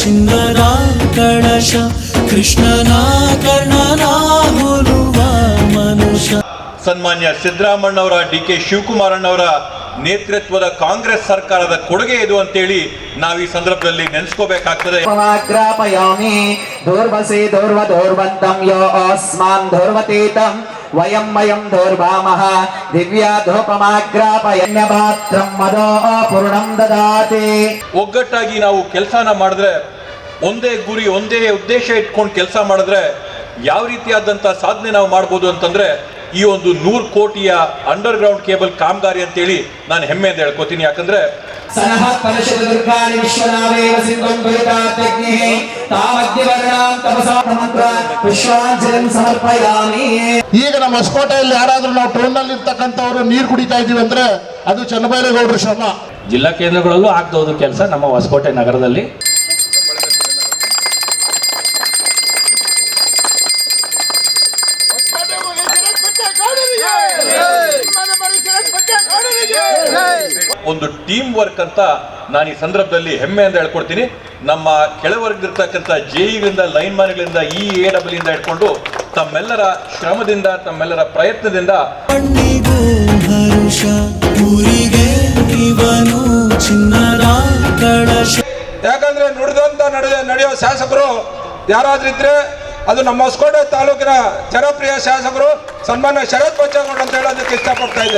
ಚಿನ್ನದ ಕಳಶ ಕೃಷ್ಣನ ಕರ್ಣನ ಹೋಲುವ ಮನುಷ್ಯ. ಸನ್ಮಾನ್ಯ ಸಿದ್ದರಾಮಣ್ಣವರ ಡಿ ಕೆ ಶಿವಕುಮಾರಣ್ಣವರ ನೇತೃತ್ವದ ಕಾಂಗ್ರೆಸ್ ಸರ್ಕಾರದ ಕೊಡುಗೆ ಇದು ಅಂತೇಳಿ ನಾವು ಈ ಸಂದರ್ಭದಲ್ಲಿ ನೆನೆಸ್ಕೋಬೇಕಾಗ್ತದೆ. ದೂರ್ವಸೆ ದೂರ್ವ ದೂರ್ವಂತಂ ಯೋ ಅಸ್ಮಾನ್ ದೂರ್ವತೀತಂ ವಯಂ ದೂರ್ವಾಮಃ ದಿವ್ಯಾ ಪೂರ್ಣಂ ದದಾತಿ ಒಗ್ಗಟ್ಟಾಗಿ ನಾವು ಕೆಲಸನ ಮಾಡಿದ್ರೆ, ಒಂದೇ ಗುರಿ, ಒಂದೇ ಉದ್ದೇಶ ಇಟ್ಕೊಂಡು ಕೆಲಸ ಮಾಡಿದ್ರೆ, ಯಾವ ರೀತಿಯಾದಂಥ ಸಾಧನೆ ನಾವು ಮಾಡ್ಬೋದು ಅಂತಂದ್ರೆ ಈ ಒಂದು ನೂರು ಕೋಟಿಯ ಅಂಡರ್ ಗ್ರೌಂಡ್ ಕೇಬಲ್ ಕಾಮಗಾರಿ ಅಂತೇಳಿ ನಾನು ಹೆಮ್ಮೆಯಿಂದ ಹೇಳ್ಕೊತೀನಿ. ಯಾಕಂದ್ರೆ ಸನಃ ಪರಿಷದ ದುರ್ಗಾಣಿ ವಿಶ್ವನಾವೇವ ಸಿಂಧುಂ ದುರಿತಾತ್ಯಗ್ನಿಃ ತಾಮದ್ಯವರ್ಣಾಂ ತಪಸಾ ಮಂತ್ರ ಪುಷ್ಪಾಂಜಲಿಂ ಸಮರ್ಪಯಾಮಿ. ಈಗ ನಮ್ಮ ಹೊಸಕೋಟೆಯಲ್ಲಿ ಯಾರಾದ್ರೂ ನಾವು ಟೌನ್ನಲ್ಲಿ ಇರ್ತಕ್ಕಂಥವ್ರು ನೀರು ಕುಡಿತಾ ಇದೀವಿ ಅಂದ್ರೆ ಅದು ಚನ್ನಬೈರೇಗೌಡರು ಶ್ರಮ. ಜಿಲ್ಲಾ ಕೇಂದ್ರಗಳಲ್ಲೂ ಆಗ್ತವುದು ಕೆಲಸ ನಮ್ಮ ಹೊಸಕೋಟೆ ನಗರದಲ್ಲಿ. ವರ್ಕ್ ಅಂತ ನಾನು ಈ ಸಂದರ್ಭದಲ್ಲಿ ಹೆಮ್ಮೆ ಅಂತ ಹೇಳ್ಕೊಡ್ತೀನಿ. ನಮ್ಮ ಕೆಳವರ್ಗದಿರ್ತಕ್ಕಂಥ ಜೆಇಗಳಿಂದ ಲೈನ್ ಮ್ಯಾನ್ಗಳಿಂದ ಇ ಎ ಡಬ್ಲ್ಯೂ ಇಂದ ಇಟ್ಕೊಂಡು ತಮ್ಮೆಲ್ಲರ ಶ್ರಮದಿಂದ ತಮ್ಮೆಲ್ಲರ ಪ್ರಯತ್ನದಿಂದ ಯಾಕಂದ್ರೆ ನುಡಿದಂತ ನಡೆಯ ನಡೆಯೋ ಶಾಸಕರು ಯಾರಾದ್ರೂ ಇದ್ರೆ ಅದು ನಮ್ಮ ಹೊಸಕೋಟೆ ತಾಲೂಕಿನ ಜನಪ್ರಿಯ ಶಾಸಕರು ಸನ್ಮಾನ್ಯ ಶರತ್ ಬಚ್ಚೇಗೌಡ ಅಂತ ಹೇಳೋದಕ್ಕೆ ಇಷ್ಟಪಡ್ತಾ ಇದ್ದಾರೆ.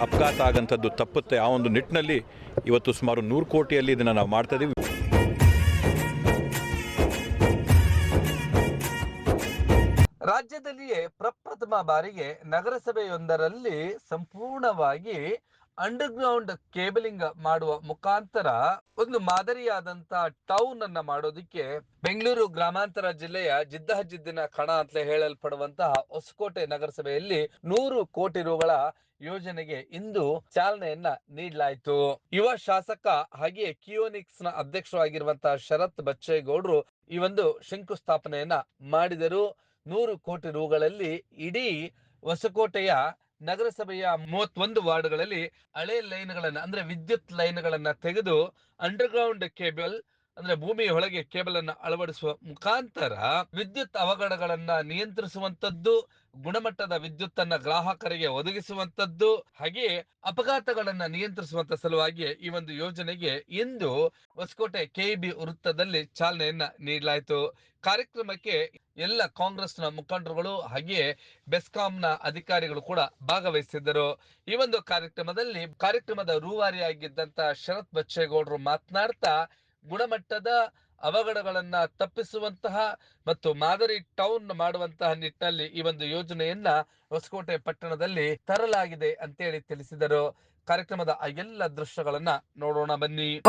ಅಪಘಾತ ಆಗಂಥದ್ದು ತಪ್ಪುತ್ತೆ ಆ ಒಂದು ನಿಟ್ಟಿನಲ್ಲಿ ಇವತ್ತು ಸುಮಾರು ನೂರು ಕೋಟಿಯಲ್ಲಿ ಇದನ್ನು ನಾವು ಮಾಡ್ತಾ ಇದ್ದೀವಿ ರಾಜ್ಯದಲ್ಲಿಯೇ ಪ್ರಪ್ರಥಮ ಬಾರಿಗೆ ನಗರಸಭೆಯೊಂದರಲ್ಲಿ ಸಂಪೂರ್ಣವಾಗಿ ಅಂಡರ್ಗ್ರೌಂಡ್ ಕೇಬಲಿಂಗ್ ಮಾಡುವ ಮುಖಾಂತರ ಒಂದು ಮಾದರಿಯಾದಂತ ಟೌನ್ ಅನ್ನ ಮಾಡೋದಿಕ್ಕೆ ಬೆಂಗಳೂರು ಗ್ರಾಮಾಂತರ ಜಿಲ್ಲೆಯ ಜಿದ್ದಹಜಿದ್ದಿನ ಕಣ ಅಂತ ಹೇಳಲ್ಪಡುವಂತಹ ಹೊಸಕೋಟೆ ನಗರಸಭೆಯಲ್ಲಿ ನೂರು ಕೋಟಿ ರುಗಳ ಯೋಜನೆಗೆ ಇಂದು ಚಾಲನೆಯನ್ನ ನೀಡಲಾಯಿತು. ಯುವ ಶಾಸಕ ಹಾಗೆಯೇ ಕಿಯೋನಿಕ್ಸ್ನ ಅಧ್ಯಕ್ಷರಾಗಿರುವಂತಹ ಶರತ್ ಬಚ್ಚೇಗೌಡರು ಈ ಒಂದು ಶಂಕುಸ್ಥಾಪನೆಯನ್ನ ಮಾಡಿದರು. ನೂರು ಕೋಟಿ ರುಗಳಲ್ಲಿ ಇಡೀ ಹೊಸಕೋಟೆಯ ನಗರಸಭೆಯ ಮೂವತ್ತೊಂದು ವಾರ್ಡ್ಗಳಲ್ಲಿ ಹಳೆ ಲೈನ್ಗಳನ್ನ, ಅಂದ್ರೆ ವಿದ್ಯುತ್ ಲೈನ್ಗಳನ್ನ ತೆಗೆದು ಅಂಡರ್ಗ್ರೌಂಡ್ ಕೇಬಲ್, ಅಂದ್ರೆ ಭೂಮಿಯ ಒಳಗೆ ಕೇಬಲ್ ಅನ್ನು ಅಳವಡಿಸುವ ಮುಖಾಂತರ ವಿದ್ಯುತ್ ಅವಘಡಗಳನ್ನ ನಿಯಂತ್ರಿಸುವಂತದ್ದು ಗುಣಮಟ್ಟದ ವಿದ್ಯುತ್ ಅನ್ನ ಗ್ರಾಹಕರಿಗೆ ಒದಗಿಸುವಂತದ್ದು ಹಾಗೆಯೇ ಅಪಘಾತಗಳನ್ನ ನಿಯಂತ್ರಿಸುವಂತ ಸಲುವಾಗಿ ಈ ಒಂದು ಯೋಜನೆಗೆ ಇಂದು ಹೊಸಕೋಟೆ ಕೆಇಬಿ ವೃತ್ತದಲ್ಲಿ ಚಾಲನೆಯನ್ನ ನೀಡಲಾಯಿತು. ಕಾರ್ಯಕ್ರಮಕ್ಕೆ ಎಲ್ಲ ಕಾಂಗ್ರೆಸ್ನ ಮುಖಂಡರುಗಳು ಹಾಗೆಯೇ ಬೆಸ್ಕಾಂನ ಅಧಿಕಾರಿಗಳು ಕೂಡ ಭಾಗವಹಿಸಿದ್ದರು. ಈ ಒಂದು ಕಾರ್ಯಕ್ರಮದಲ್ಲಿ ಕಾರ್ಯಕ್ರಮದ ರೂವಾರಿಯಾಗಿದ್ದಂತ ಶರತ್ ಬಚ್ಚೇಗೌಡರು ಮಾತನಾಡ್ತಾ, ಗುಣಮಟ್ಟದ ಅವಘಡಗಳನ್ನ ತಪ್ಪಿಸುವಂತಹ ಮತ್ತು ಮಾದರಿ ಟೌನ್ ಮಾಡುವಂತಹ ನಿಟ್ಟಿನಲ್ಲಿ ಈ ಒಂದು ಯೋಜನೆಯನ್ನ ಹೊಸಕೋಟೆ ಪಟ್ಟಣದಲ್ಲಿ ತರಲಾಗಿದೆ ಅಂತೇಳಿ ತಿಳಿಸಿದರು. ಕಾರ್ಯಕ್ರಮದ ಎಲ್ಲ ದೃಶ್ಯಗಳನ್ನ ನೋಡೋಣ ಬನ್ನಿ.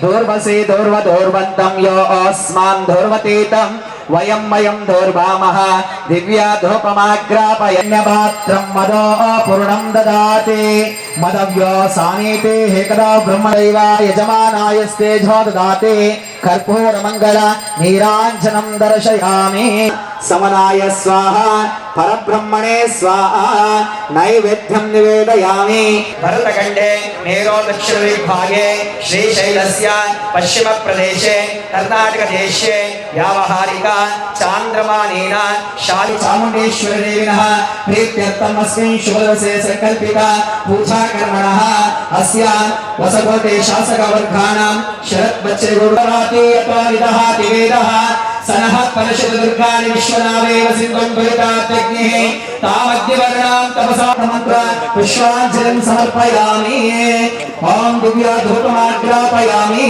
ದೋರ್ವಸೆ ದೋರ್ವ ದೂರ್ವಂತಂ ಯೋ ಅಸ್ಮಾನ್ ದೂರ್ವತೀತಂ వయంమయం దౌర్భామః దివ్యాధోపమాగ్రాపయన్యపాత్రం మదో పూర్ణం దదాతి మదవ్యో సానీతే హేకదా బ్రహ్మదైవ యజమానాయ స్తేజో దదాతి కర్పూరమంగళ నీరాంజనం దర్శయామి సమనాయ స్వాహ పరబ్రహ్మణే స్వాహ నైవేద్యం నివేదయామి భరతఖండే మేరో దక్షిణ విభాగే శ్రీశైలస్య పశ్చిమ ప్రదేశే కర్ణాటక దేశే వ్యావహారిక చాంద్రమానేన శాలి చాముండేశ్వర దేవిన ప్రీత్యర్థం అస్మిన్ శుభదవసే సంకల్పిత పూజాకర్మణ అస్య వసభోతే శాసకవర్గాణం శరత్ బచ్చే గురురాతీయత్వ విదహ తివేదహ ಬಚ್ಚೇಗೌಡರಾತಿ ಅಥವಾ ವಿದಹಾತಿ ವೇದಃ ಸನಃ ಪರಿಷದ ದುರ್ಗಾಣಿ ವಿಶ್ವನಾವೇವ ಸಿಂಧುಂ ದುರಿತಾತ್ಯಗ್ನಿಃ ತಾಮದ್ಯವರ್ಣಾಂ ತಪಸಾ ಮಂತ್ರ ಪುಷ್ಪಾಂಜಲಿಂ ಸಮರ್ಪಯಾಮಿ ಓಂ ದಿವ್ಯ ಧೂಪಮಾಗ್ರಾಪಯಾಮಿ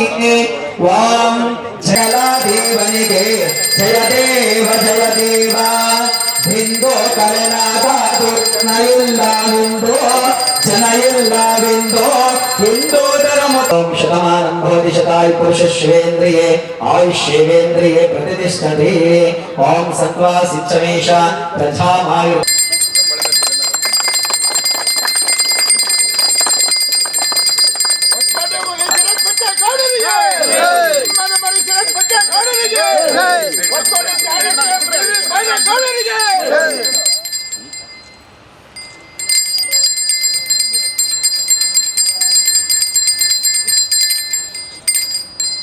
ಓಂ ಜಲಾದೇವನಿಗೆ ಜಯ ದೇವ ಜಯ ದೇವ ಬಿಂದು ಕಲೆನಾಗಾದು ನಯಿಲ್ಲವೆಂದು ಜನ ಇಲ್ಲವೆಂದು ಹಿಂದೂದರ ಓಂ ಶತಮಾನಂ ಭವತಿ ಶತಾಯು ಪುರುಷ ಶ್ವೇಂದ್ರಿಯೇ ಆಯುಷ್ಯೇವೇಂದ್ರಿಯೇ ಪ್ರತಿಷ್ಠತೆ ಓಂ ಸತ್ವಾ ಸಿಚ್ಚಮೇಶ ಪ್ರಥಾಮಾಯು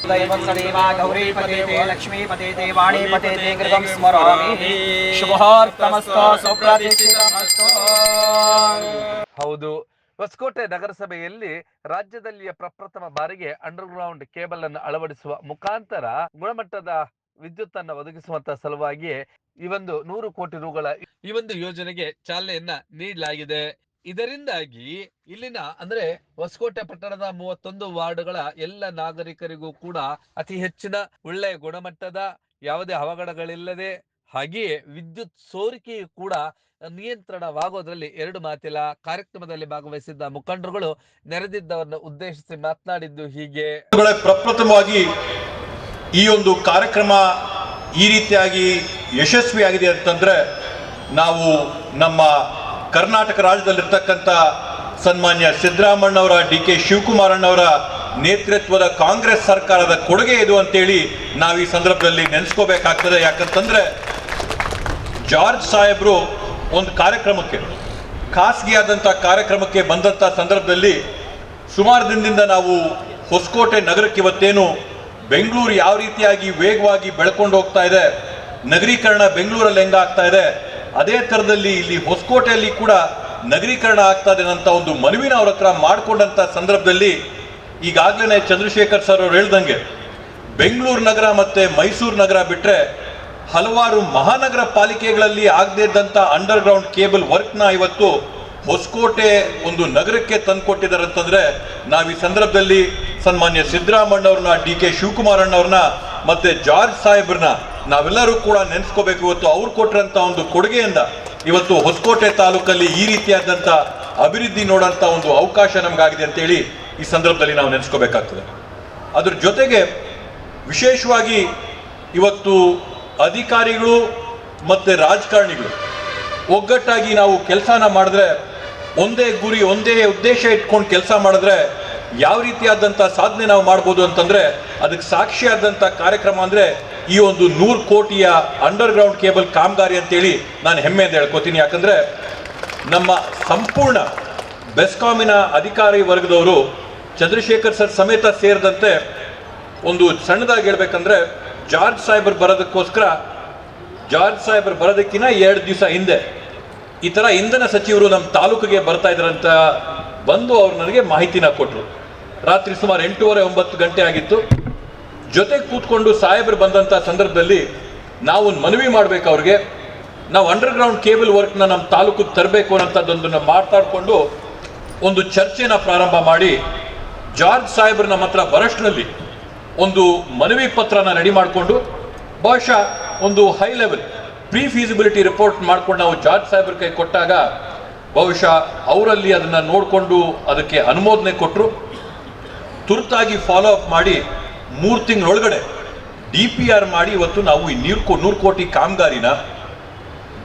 दैवत्सदेवा गौरीपते ते लक्ष्मीपते ते वाणीपते ते कृतं स्मरामि शुभोर्तमस्तु सुप्रतिष्ठितमस्तु ಹೌದು ಹೊಸಕೋಟೆ ನಗರಸಭೆಯಲ್ಲಿ ರಾಜ್ಯದಲ್ಲಿಯ ಪ್ರಪ್ರಥಮ ಬಾರಿಗೆ ಅಂಡರ್ ಗ್ರೌಂಡ್ ಕೇಬಲ್ ಅನ್ನು ಅಳವಡಿಸುವ ಮುಖಾಂತರ ಗುಣಮಟ್ಟದ ವಿದ್ಯುತ್ ಅನ್ನು ಒದಗಿಸುವಂತ ಸಲುವಾಗಿ ಈ ಒಂದು ನೂರು ಕೋಟಿ ರುಗಳ ಈ ಒಂದು ಯೋಜನೆಗೆ ಚಾಲನೆಯನ್ನ ನೀಡಲಾಗಿದೆ ಇದರಿಂದಾಗಿ ಇಲ್ಲಿನ ಅಂದ್ರೆ ಹೊಸಕೋಟೆ ಪಟ್ಟಣದ ಮೂವತ್ತೊಂದು ವಾರ್ಡ್ಗಳ ಎಲ್ಲ ನಾಗರಿಕರಿಗೂ ಕೂಡ ಅತಿ ಹೆಚ್ಚಿನ ಒಳ್ಳೆಯ ಗುಣಮಟ್ಟದ ಯಾವುದೇ ಅವಘಡಗಳಿಲ್ಲದೆ ಹಾಗೆಯೇ ವಿದ್ಯುತ್ ಸೋರಿಕೆಯು ಕೂಡ ನಿಯಂತ್ರಣವಾಗೋದ್ರಲ್ಲಿ ಎರಡು ಮಾತಿಲ್ಲ ಕಾರ್ಯಕ್ರಮದಲ್ಲಿ ಭಾಗವಹಿಸಿದ್ದ ಮುಖಂಡರುಗಳು ನೆರೆದಿದ್ದವರನ್ನು ಉದ್ದೇಶಿಸಿ ಮಾತನಾಡಿದ್ದು ಹೀಗೆ. ಪ್ರಪ್ರಥಮವಾಗಿ ಈ ಒಂದು ಕಾರ್ಯಕ್ರಮ ಈ ರೀತಿಯಾಗಿ ಯಶಸ್ವಿಯಾಗಿದೆ ಅಂತಂದ್ರೆ ನಾವು ನಮ್ಮ ಕರ್ನಾಟಕ ರಾಜ್ಯದಲ್ಲಿರ್ತಕ್ಕಂಥ ಸನ್ಮಾನ್ಯ ಸಿದ್ದರಾಮಣ್ಣವರ ಡಿ ಕೆ ಶಿವಕುಮಾರಣ್ಣವರ ನೇತೃತ್ವದ ಕಾಂಗ್ರೆಸ್ ಸರ್ಕಾರದ ಕೊಡುಗೆ ಇದು ಅಂತೇಳಿ ನಾವು ಈ ಸಂದರ್ಭದಲ್ಲಿ ನೆನೆಸ್ಕೋಬೇಕಾಗ್ತದೆ. ಯಾಕಂತಂದ್ರೆ ಜಾರ್ಜ್ ಸಾಹೇಬ್ರು ಒಂದು ಕಾರ್ಯಕ್ರಮಕ್ಕೆ, ಖಾಸಗಿಯಾದಂಥ ಕಾರ್ಯಕ್ರಮಕ್ಕೆ ಬಂದಂಥ ಸಂದರ್ಭದಲ್ಲಿ ಸುಮಾರು ದಿನದಿಂದ ನಾವು ಹೊಸಕೋಟೆ ನಗರಕ್ಕೆ ಇವತ್ತೇನು ಬೆಂಗಳೂರು ಯಾವ ರೀತಿಯಾಗಿ ವೇಗವಾಗಿ ಬೆಳ್ಕೊಂಡು ಹೋಗ್ತಾ ಇದೆ, ನಗರೀಕರಣ ಬೆಂಗಳೂರಲ್ಲಿ ಹೆಂಗಾಗ್ತಾ ಇದೆ ಅದೇ ಥರದಲ್ಲಿ ಇಲ್ಲಿ ಹೊಸಕೋಟೆಯಲ್ಲಿ ಕೂಡ ನಗರೀಕರಣ ಆಗ್ತಾ ಇದೆ ಅಂತ ಒಂದು ಮನವಿನ ಅವ್ರ ಹತ್ರ ಮಾಡಿಕೊಂಡಂಥ ಸಂದರ್ಭದಲ್ಲಿ ಈಗಾಗಲೇ ಚಂದ್ರಶೇಖರ್ ಸರ್ ಅವರು ಹೇಳ್ದಂಗೆ, ಬೆಂಗಳೂರು ನಗರ ಮತ್ತೆ ಮೈಸೂರು ನಗರ ಬಿಟ್ರೆ ಹಲವಾರು ಮಹಾನಗರ ಪಾಲಿಕೆಗಳಲ್ಲಿ ಆಗದೇ ಇದ್ದಂಥ ಅಂಡರ್ ಗ್ರೌಂಡ್ ಕೇಬಲ್ ವರ್ಕ್ನ ಇವತ್ತು ಹೊಸಕೋಟೆ ಒಂದು ನಗರಕ್ಕೆ ತಂದುಕೊಟ್ಟಿದ್ದಾರೆ ಅಂತಂದ್ರೆ ನಾವು ಈ ಸಂದರ್ಭದಲ್ಲಿ ಸನ್ಮಾನ್ಯ ಸಿದ್ದರಾಮಣ್ಣವ್ರನ್ನ ಡಿ ಕೆ ಶಿವಕುಮಾರಣ್ಣವ್ರನ್ನ ಮತ್ತೆ ಜಾರ್ಜ್ ಸಾಹೇಬ್ರನ್ನ ನಾವೆಲ್ಲರೂ ಕೂಡ ನೆನೆಸ್ಕೋಬೇಕು ಇವತ್ತು ಅವ್ರು ಕೊಟ್ಟರಂತ ಒಂದು ಕೊಡುಗೆಯಿಂದ ಇವತ್ತು ಹೊಸಕೋಟೆ ತಾಲೂಕಲ್ಲಿ ಈ ರೀತಿಯಾದಂಥ ಅಭಿವೃದ್ಧಿ ನೋಡಂತ ಒಂದು ಅವಕಾಶ ನಮಗಾಗಿದೆ ಅಂತೇಳಿ ಈ ಸಂದರ್ಭದಲ್ಲಿ ನಾವು ನೆನೆಸ್ಕೋಬೇಕಾಗ್ತದೆ. ಅದ್ರ ಜೊತೆಗೆ ವಿಶೇಷವಾಗಿ ಇವತ್ತು ಅಧಿಕಾರಿಗಳು ಮತ್ತು ರಾಜಕಾರಣಿಗಳು ಒಗ್ಗಟ್ಟಾಗಿ ನಾವು ಕೆಲಸನ ಮಾಡಿದ್ರೆ ಒಂದೇ ಗುರಿ, ಒಂದೇ ಉದ್ದೇಶ ಇಟ್ಕೊಂಡು ಕೆಲಸ ಮಾಡಿದ್ರೆ ಯಾವ ರೀತಿಯಾದಂಥ ಸಾಧನೆ ನಾವು ಮಾಡ್ಬೋದು ಅಂತಂದರೆ ಅದಕ್ಕೆ ಸಾಕ್ಷಿಯಾದಂಥ ಕಾರ್ಯಕ್ರಮ ಅಂದ್ರೆ ಈ ಒಂದು ನೂರು ಕೋಟಿಯ ಅಂಡರ್ ಗ್ರೌಂಡ್ ಕೇಬಲ್ ಕಾಮಗಾರಿ ಅಂತೇಳಿ ನಾನು ಹೆಮ್ಮೆಯಿಂದ ಹೇಳ್ಕೊತೀನಿ. ಯಾಕಂದರೆ ನಮ್ಮ ಸಂಪೂರ್ಣ ಬೆಸ್ಕಾಮಿನ ಅಧಿಕಾರಿ ವರ್ಗದವರು ಚಂದ್ರಶೇಖರ್ ಸರ್ ಸಮೇತ ಸೇರಿದಂತೆ ಒಂದು ಸಣ್ಣದಾಗಿ ಹೇಳ್ಬೇಕಂದ್ರೆ ಜಾರ್ಜ್ ಸಾಹೇಬರ್ ಬರೋದಕ್ಕೋಸ್ಕರ, ಜಾರ್ಜ್ ಸಾಹೇಬರ್ ಬರೋದಕ್ಕಿಂತ ಎರಡು ದಿವಸ ಹಿಂದೆ ಈ ಥರ ಇಂಧನ ಸಚಿವರು ನಮ್ಮ ತಾಲೂಕಿಗೆ ಬರ್ತಾ ಇದ್ರಂತ ಬಂದು ಅವ್ರು ನನಗೆ ಮಾಹಿತಿನ ಕೊಟ್ಟರು ರಾತ್ರಿ ಸುಮಾರು ಎಂಟೂವರೆ ಒಂಬತ್ತು ಗಂಟೆ ಆಗಿತ್ತು. ಜೊತೆಗೆ ಕೂತ್ಕೊಂಡು ಸಾಹೇಬರು ಬಂದಂಥ ಸಂದರ್ಭದಲ್ಲಿ ನಾವು ಮನವಿ ಮಾಡ್ಬೇಕು ಅವ್ರಿಗೆ. ನಾವು ಅಂಡರ್ ಗ್ರೌಂಡ್ ಕೇಬಲ್ ವರ್ಕ್ನ ನಮ್ಮ ತಾಲೂಕು ತರಬೇಕು ಅನ್ನೋಂಥದ್ದೊಂದನ್ನು ಮಾತಾಡಿಕೊಂಡು ಒಂದು ಚರ್ಚೆನ ಪ್ರಾರಂಭ ಮಾಡಿ ಜಾರ್ಜ್ ಸಾಹೇಬ್ರು ನಮ್ಮ ಹತ್ರ ಒಂದು ಮನವಿ ಪತ್ರನ ರೆಡಿ ಮಾಡಿಕೊಂಡು ಬಹುಶಃ ಒಂದು high level pre feasibility report ಮಾಡ್ಕೊಂಡು ನಾವು ಜಾರ್ಜ್ ಸಾಹೇಬ್ರ ಕೈ ಕೊಟ್ಟಾಗ ಬಹುಶಃ ಅವರಲ್ಲಿ ಅದನ್ನು ನೋಡಿಕೊಂಡು ಅದಕ್ಕೆ ಅನುಮೋದನೆ ಕೊಟ್ಟರು ತುರ್ತಾಗಿ ಫಾಲೋ ಅಪ್ ಮಾಡಿ ಮೂರು ತಿಂಗಳೊಳಗಡೆ ಡಿ ಪಿ ಆರ್ ಮಾಡಿ ಇವತ್ತು ನಾವು ಈ ನೀರು ನೂರು ಕೋಟಿ ಕಾಮಗಾರಿನ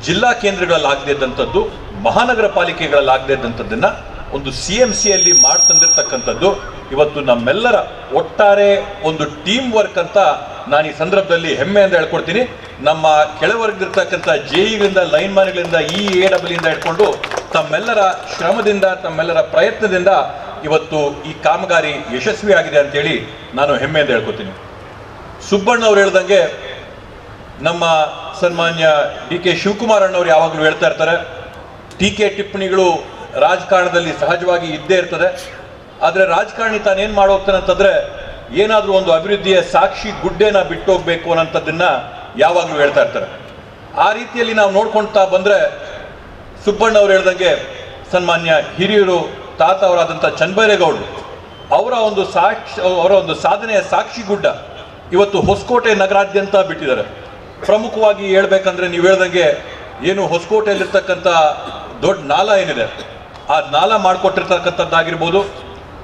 ಜಿಲ್ಲಾ ಕೇಂದ್ರಗಳಲ್ಲಿ ಆಗದೇ ಇದ್ದಂಥದ್ದು, ಮಹಾನಗರ ಪಾಲಿಕೆಗಳಲ್ಲಿ ಆಗದೇ ಇದ್ದಂಥದ್ದನ್ನ ಒಂದು ಸಿ ಎಂ ಸಿಯಲ್ಲಿ ಮಾಡ್ತಂದಿರ್ತಕ್ಕಂಥದ್ದು ಇವತ್ತು ನಮ್ಮೆಲ್ಲರ ಒಟ್ಟಾರೆ ಒಂದು ಟೀಮ್ ವರ್ಕ್ ಅಂತ ನಾನು ಈ ಸಂದರ್ಭದಲ್ಲಿ ಹೆಮ್ಮೆ ಅಂತ ಹೇಳ್ಕೊಡ್ತೀನಿ. ನಮ್ಮ ಕೆಳವರ್ಗದಿರ್ತಕ್ಕಂಥ ಜೆಇಗಳಿಂದ ಲೈನ್ ಮ್ಯಾನ್ಗಳಿಂದ ಇ ಎ ಡಬ್ಲ್ಯೂ ಇಂದ ಹಿಡ್ಕೊಂಡು ತಮ್ಮೆಲ್ಲರ ಶ್ರಮದಿಂದ, ತಮ್ಮೆಲ್ಲರ ಪ್ರಯತ್ನದಿಂದ ಇವತ್ತು ಈ ಕಾಮಗಾರಿ ಯಶಸ್ವಿ ಆಗಿದೆ ಅಂತೇಳಿ ನಾನು ಹೆಮ್ಮೆಯಿಂದ ಹೇಳ್ಕೊತೀನಿ. ಸುಬ್ಬಣ್ಣ ಅವ್ರು ಹೇಳ್ದಂಗೆ ನಮ್ಮ ಸನ್ಮಾನ್ಯ ಡಿ ಕೆ ಶಿವಕುಮಾರ್ ಅಣ್ಣವ್ರು ಯಾವಾಗಲೂ ಹೇಳ್ತಾ ಇರ್ತಾರೆ ಟೀಕೆ ಟಿಪ್ಪಣಿಗಳು ರಾಜಕಾರಣದಲ್ಲಿ ಸಹಜವಾಗಿ ಇದ್ದೇ ಇರ್ತದೆ. ಆದರೆ ರಾಜಕಾರಣಿ ತಾನೇನು ಮಾಡೋಗ್ತಾನೆ ಅಂತಂದರೆ ಏನಾದರೂ ಒಂದು ಅಭಿವೃದ್ಧಿಯ ಸಾಕ್ಷಿ ಗುಡ್ಡೆನ ಬಿಟ್ಟು ಹೋಗ್ಬೇಕು ಅನ್ನೋಂಥದ್ದನ್ನ ಯಾವಾಗಲೂ ಹೇಳ್ತಾ ಇರ್ತಾರೆ. ಆ ರೀತಿಯಲ್ಲಿ ನಾವು ನೋಡ್ಕೊಳ್ತಾ ಬಂದರೆ ಸುಬ್ಬಣ್ಣ ಅವ್ರು ಹೇಳ್ದಂಗೆ ಸನ್ಮಾನ್ಯ ಹಿರಿಯರು ತಾತ ಅವರಾದಂಥ ಚನ್ನಬೈರೇಗೌಡರು, ಅವರ ಒಂದು ಸಾಕ್ಷಿ, ಅವರ ಒಂದು ಸಾಧನೆಯ ಸಾಕ್ಷಿ ಗುಡ್ಡ ಇವತ್ತು ಹೊಸಕೋಟೆ ನಗರಾದ್ಯಂತ ಬಿಟ್ಟಿದ್ದಾರೆ. ಪ್ರಮುಖವಾಗಿ ಹೇಳ್ಬೇಕಂದ್ರೆ ನೀವು ಹೇಳ್ದಂಗೆ ಏನು ಹೊಸಕೋಟೆಯಲ್ಲಿರ್ತಕ್ಕಂಥ ದೊಡ್ಡ ನಾಲ ಏನಿದೆ, ಆ ನಾಲ ಮಾಡಿಕೊಟ್ಟಿರ್ತಕ್ಕಂಥದ್ದಾಗಿರ್ಬೋದು,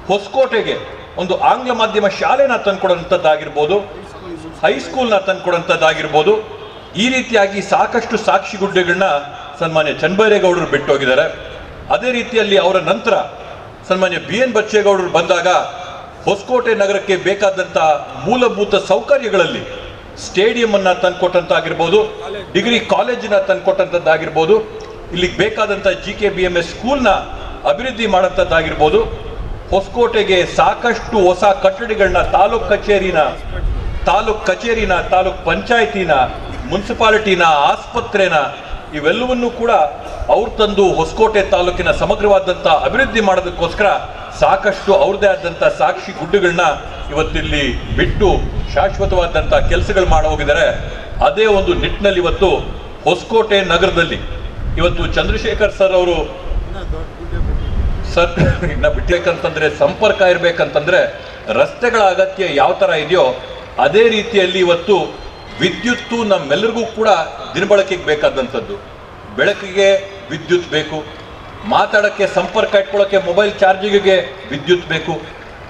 ಹೊಸಕೋಟೆಗೆ ಒಂದು ಆಂಗ್ಲ ಮಾಧ್ಯಮ ಶಾಲೆನ ತಂದುಕೊಡೋಂಥದ್ದಾಗಿರ್ಬೋದು, ಹೈಸ್ಕೂಲ್ನ ತಂದುಕೊಡೋಂಥದ್ದಾಗಿರ್ಬೋದು, ಈ ರೀತಿಯಾಗಿ ಸಾಕಷ್ಟು ಸಾಕ್ಷಿ ಗುಡ್ಡೆಗಳನ್ನ ಸನ್ಮಾನ್ಯ ಚನ್ನಬೈರೇಗೌಡರು ಬಿಟ್ಟೋಗಿದ್ದಾರೆ. ಅದೇ ರೀತಿಯಲ್ಲಿ ಅವರ ನಂತರ ಸನ್ಮಾನ್ಯ ಬಿ ಎನ್ ಬಚ್ಚೇಗೌಡರು ಬಂದಾಗ ಹೊಸಕೋಟೆ ನಗರಕ್ಕೆ ಬೇಕಾದಂಥ ಮೂಲಭೂತ ಸೌಕರ್ಯಗಳಲ್ಲಿ ಸ್ಟೇಡಿಯಂ ಅನ್ನ ತಂದ್ಕೊಟ್ಟಂತಾಗಿರ್ಬೋದು, ಡಿಗ್ರಿ ಕಾಲೇಜಿನ ತಂದ್ಕೊಟ್ಟಂಥದ್ದಾಗಿರ್ಬೋದು ಇಲ್ಲಿಗೆ ಬೇಕಾದಂಥ G K B M S ಸ್ಕೂಲ್ನ ಅಭಿವೃದ್ಧಿ ಮಾಡೋಂಥದ್ದಾಗಿರ್ಬೋದು ಹೊಸಕೋಟೆಗೆ ಸಾಕಷ್ಟು ಹೊಸ ಕಟ್ಟಡಗಳನ್ನ, ತಾಲೂಕ್ ಕಚೇರಿನ ತಾಲೂಕ್ ಕಚೇರಿನ, ತಾಲೂಕ್ ಪಂಚಾಯತಿನ, ಮುನ್ಸಿಪಾಲಿಟಿನ ಆಸ್ಪತ್ರೆನ ಇವೆಲ್ಲವನ್ನೂ ಕೂಡ ಅವ್ರು ತಂದು ಹೊಸಕೋಟೆ ತಾಲೂಕಿನ ಸಮಗ್ರವಾದಂಥ ಅಭಿವೃದ್ಧಿ ಮಾಡೋದಕ್ಕೋಸ್ಕರ ಸಾಕಷ್ಟು ಅವ್ರದ್ದೇ ಆದಂಥ ಸಾಕ್ಷಿ ಗುಡ್ಡುಗಳನ್ನ ಇವತ್ತಿಲ್ಲಿ ಬಿಟ್ಟು ಶಾಶ್ವತವಾದಂಥ ಕೆಲಸಗಳು ಮಾಡಿ ಹೋಗಿದ್ದಾರೆ ಅದೇ ಒಂದು ನಿಟ್ಟಿನಲ್ಲಿ ಇವತ್ತು ಹೊಸಕೋಟೆ ನಗರದಲ್ಲಿ. ಇವತ್ತು ಚಂದ್ರಶೇಖರ್ ಸರ್ ಅವರು ಸರ್, ಇನ್ನ ಬಿಡ್ಬೇಕಂತಂದ್ರೆ ಸಂಪರ್ಕ ಇರಬೇಕಂತಂದ್ರೆ ರಸ್ತೆಗಳ ಅಗತ್ಯ ಯಾವ ಥರ ಇದೆಯೋ ಅದೇ ರೀತಿಯಲ್ಲಿ ಇವತ್ತು ವಿದ್ಯುತ್ತು ನಮ್ಮೆಲ್ಲರಿಗೂ ಕೂಡ ದಿನಬಳಕೆಗೆ ಬೇಕಾದಂಥದ್ದು ಬೆಳಕಿಗೆ ವಿದ್ಯುತ್ ಬೇಕು. ಮಾತಾಡೋಕ್ಕೆ ಸಂಪರ್ಕ ಇಟ್ಕೊಳ್ಳೋಕ್ಕೆ ಮೊಬೈಲ್ ಚಾರ್ಜಿಂಗಿಗೆ ವಿದ್ಯುತ್ ಬೇಕು.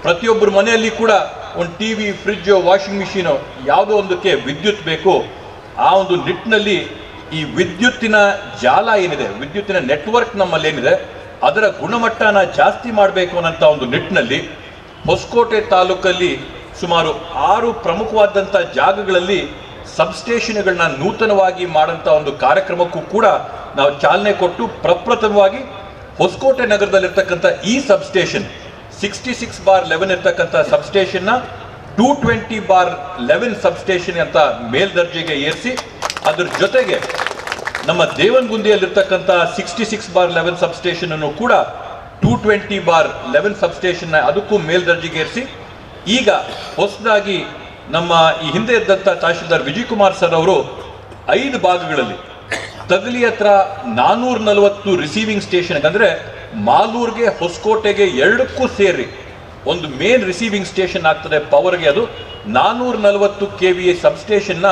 ಪ್ರತಿಯೊಬ್ಬರ ಮನೆಯಲ್ಲಿ ಕೂಡ ಒಂದು T V fridge washing machine ಯಾವುದೋ ಒಂದಕ್ಕೆ ವಿದ್ಯುತ್ ಬೇಕು. ಆ ಒಂದು ನಿಟ್ಟಿನಲ್ಲಿ ಈ ವಿದ್ಯುತ್ತಿನ ಜಾಲ ಏನಿದೆ, ವಿದ್ಯುತ್ತಿನ ನೆಟ್ವರ್ಕ್ ನಮ್ಮಲ್ಲಿ ಏನಿದೆ, ಅದರ ಗುಣಮಟ್ಟನ ಜಾಸ್ತಿ ಮಾಡಬೇಕು ಅನ್ನೋಂಥ ಒಂದು ನಿಟ್ಟಿನಲ್ಲಿ ಹೊಸಕೋಟೆ ತಾಲೂಕಲ್ಲಿ ಸುಮಾರು ಆರು ಪ್ರಮುಖವಾದಂಥ ಜಾಗಗಳಲ್ಲಿ ಸಬ್ಸ್ಟೇಷನ್ಗಳನ್ನ ನೂತನವಾಗಿ ಮಾಡೋಂಥ ಒಂದು ಕಾರ್ಯಕ್ರಮಕ್ಕೂ ಕೂಡ ನಾವು ಚಾಲನೆ ಕೊಟ್ಟು ಪ್ರಪ್ರಥಮವಾಗಿ ಹೊಸಕೋಟೆ ನಗರದಲ್ಲಿರ್ತಕ್ಕಂಥ ಈ substation sixty six bar eleven ಇರ್ತಕ್ಕಂಥ ಸಬ್ಸ್ಟೇಷನ್ನ two twenty bar eleven substation ಅಂತ ಮೇಲ್ದರ್ಜೆಗೆ ಏರಿಸಿ, ಅದ್ರ ಜೊತೆಗೆ ನಮ್ಮ ದೇವನಗುಂದಿಯಲ್ಲಿರ್ತಕ್ಕಂಥ sixty six bar eleven substation ಅನ್ನು ಕೂಡ ಟೂ ಟ್ವೆಂಟಿ ಬಾರ್ ಲೆವೆನ್ ಸಬ್ಸ್ಟೇಷನ್ನ ಅದಕ್ಕೂ ಮೇಲ್ದರ್ಜೆಗೇರಿಸಿ ಈಗ ಹೊಸದಾಗಿ ನಮ್ಮ ಈ ಹಿಂದೆ ಇದ್ದಂಥ ತಹಶೀಲ್ದಾರ್ ವಿಜಯ್ ಕುಮಾರ್ ಸರ್ ಅವರು ಐದು ಭಾಗಗಳಲ್ಲಿ ತಗಲಿ ಹತ್ರ ನಾನ್ನೂರ ನಲವತ್ತು ರಿಸೀವಿಂಗ್ ಸ್ಟೇಷನ್ ಅಂದರೆ ಮಾಲೂರ್ಗೆ ಹೊಸಕೋಟೆಗೆ ಎರಡಕ್ಕೂ ಸೇರಿ ಒಂದು ಮೇನ್ ರಿಸೀವಿಂಗ್ ಸ್ಟೇಷನ್ ಆಗ್ತದೆ ಪವರ್ಗೆ ಅದು. ನಾನ್ನೂರ ನಲವತ್ತು ಕೆ ವಿ ಸಬ್ಸ್ಟೇಷನ್ನ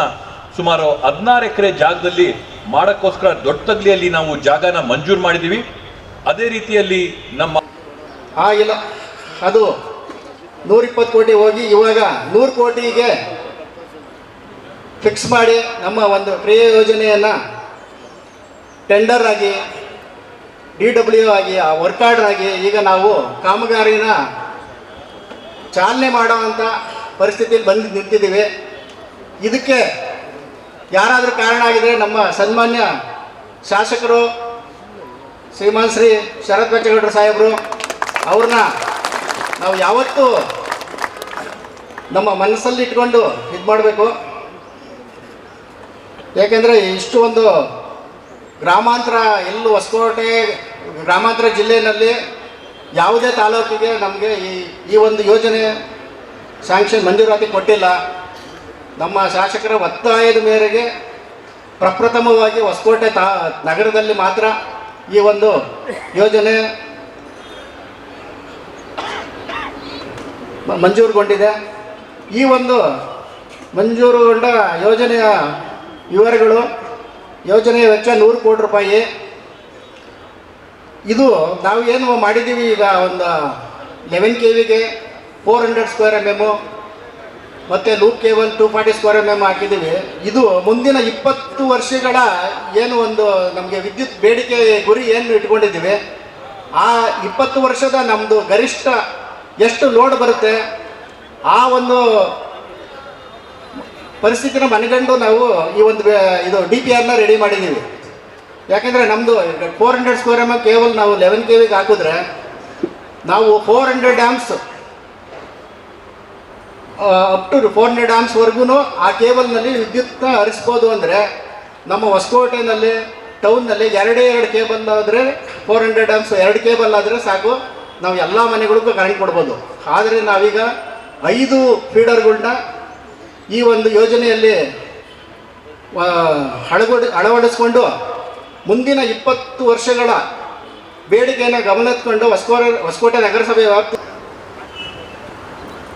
ಸುಮಾರು ಹದಿನಾರು ಎಕರೆ ಜಾಗದಲ್ಲಿ ಮಾಡೋಕ್ಕೋಸ್ಕರ ದೊಡ್ಡ ತಗಲಿಯಲ್ಲಿ ನಾವು ಜಾಗನ ಮಂಜೂರು ಮಾಡಿದ್ದೀವಿ. ಅದೇ ರೀತಿಯಲ್ಲಿ ನಮ್ಮ ಆ ಇಲ್ಲ ಅದು ನೂರಿಪ್ಪತ್ತು ಕೋಟಿ ಹೋಗಿ ಇವಾಗ ನೂರು ಕೋಟಿಗೆ ಫಿಕ್ಸ್ ಮಾಡಿ ನಮ್ಮ ಒಂದು ಕ್ರಿಯಾ ಯೋಜನೆಯನ್ನು ಟೆಂಡರ್ ಆಗಿ ಡಿ ಡಬ್ಲ್ಯೂ ಆಗಿ, ಆ ವರ್ಕ್ ಆರ್ಡರ್ ಆಗಿ ಈಗ ನಾವು ಕಾಮಗಾರಿನ ಚಾಲನೆ ಮಾಡೋವಂಥ ಪರಿಸ್ಥಿತಿಯಲ್ಲಿ ಬಂದು ನಿಂತಿದ್ದೀವಿ. ಇದಕ್ಕೆ ಯಾರಾದರೂ ಕಾರಣ ಆಗಿದರೆ ನಮ್ಮ ಸನ್ಮಾನ್ಯ ಶಾಸಕರು ಶ್ರೀಮಾನ್ ಶ್ರೀ ಶರತ್ ಬಚ್ಚೇಗೌಡರು ಸಾಹೇಬರು, ಅವ್ರನ್ನ ನಾವು ಯಾವತ್ತೂ ನಮ್ಮ ಮನಸ್ಸಲ್ಲಿ ಇಟ್ಕೊಂಡು ಇದು ಮಾಡಬೇಕು ಏಕೆಂದರೆ ಇಷ್ಟು ಒಂದು ಗ್ರಾಮಾಂತರ, ಎಲ್ಲೂ ಹೊಸಕೋಟೆ, ಗ್ರಾಮಾಂತರ ಜಿಲ್ಲೆಯಲ್ಲಿ ಯಾವುದೇ ತಾಲೂಕಿಗೆ ನಮಗೆ ಈ ಈ ಒಂದು ಯೋಜನೆ ಸ್ಯಾಂಕ್ಷನ್ ಮಂಜೂರಾತಿ ಕೊಟ್ಟಿಲ್ಲ. ನಮ್ಮ ಶಾಸಕರ ಒತ್ತಾಯದ ಮೇರೆಗೆ ಪ್ರಪ್ರಥಮವಾಗಿ ಹೊಸಕೋಟೆ ತಾ, ನಗರದಲ್ಲಿ ಮಾತ್ರ ಈ ಒಂದು ಯೋಜನೆ ಮಂಜೂರುಗೊಂಡಿದೆ. ಈ ಒಂದು ಮಂಜೂರುಗೊಂಡ ಯೋಜನೆಯ ವಿವರಗಳು ಯೋಜನೆಯ ವೆಚ್ಚ ನೂರು ಕೋಟಿ ರೂಪಾಯಿ. ಇದು ನಾವು ಏನು ಮಾಡಿದ್ದೀವಿ ಈಗ ಒಂದು eleven K ವಿಗೆ four hundred square M M ಮತ್ತು loop cable two forty square M M ಹಾಕಿದ್ದೀವಿ. ಇದು ಮುಂದಿನ ಇಪ್ಪತ್ತು ವರ್ಷಗಳ ಏನು ಒಂದು ನಮಗೆ ವಿದ್ಯುತ್ ಬೇಡಿಕೆ ಗುರಿ ಏನು ಇಟ್ಕೊಂಡಿದ್ದೀವಿ, ಆ ಇಪ್ಪತ್ತು ವರ್ಷದ ನಮ್ಮದು ಗರಿಷ್ಠ ಎಷ್ಟು ಲೋಡ್ ಬರುತ್ತೆ, ಆ ಒಂದು ಪರಿಸ್ಥಿತಿನ ಮನಗಂಡು ನಾವು ಈ ಒಂದು ಇದು ಡಿ ಪಿ ಆರ್ನ ರೆಡಿ ಮಾಡಿದ್ದೀವಿ ಯಾಕೆಂದರೆ ನಮ್ಮದು ಫೋರ್ ಹಂಡ್ರೆಡ್ ಸ್ಕ್ವೇರ್ ಎಂ ಕೇವಲ ನಾವು ಲೆವೆನ್ ಕೆ ವಿಗೆ ಹಾಕಿದ್ರೆ ನಾವು ಫೋರ್ ಹಂಡ್ರೆಡ್ ಡ್ಯಾಮ್ಸ್ ಅಪ್ ಟು ಫೋರ್ ಹಂಡ್ರೆಡ್ ಡ್ಯಾಮ್ಸ್ವರೆಗೂ ಆ ಕೇಬಲ್ನಲ್ಲಿ ವಿದ್ಯುತ್ನ ಹರಿಸ್ಬೋದು ಅಂದರೆ ನಮ್ಮ ಹೊಸಕೋಟೆನಲ್ಲಿ ಟೌನ್ನಲ್ಲಿ ಎರಡೇ ಎರಡು ಕೇಬಲ್ ಆದರೆ ಫೋರ್ ಹಂಡ್ರೆಡ್ ಡ್ಯಾಮ್ಸ್ ಎರಡು ಕೇಬಲ್ ಆದರೆ ಸಾಕು. ನಾವು ಎಲ್ಲ ಮನೆಗಳಿಗೂ ಕರೆಂಟ್ ಕೊಡ್ಬೋದು. ಆದರೆ ನಾವೀಗ ಐದು ಫೀಡರ್ಗಳನ್ನ ಈ ಒಂದು ಯೋಜನೆಯಲ್ಲಿ ಅಳವಡಿ, ಅಳವಡಿಸ್ಕೊಂಡು ಮುಂದಿನ ಇಪ್ಪತ್ತು ವರ್ಷಗಳ ಬೇಡಿಕೆಯನ್ನು ಗಮನಿಸ್ಕೊಂಡು ಹೊಸಕೋರ, ಹೊಸಕೋಟೆ ನಗರಸಭೆ ವ್ಯಾಪ್ತಿ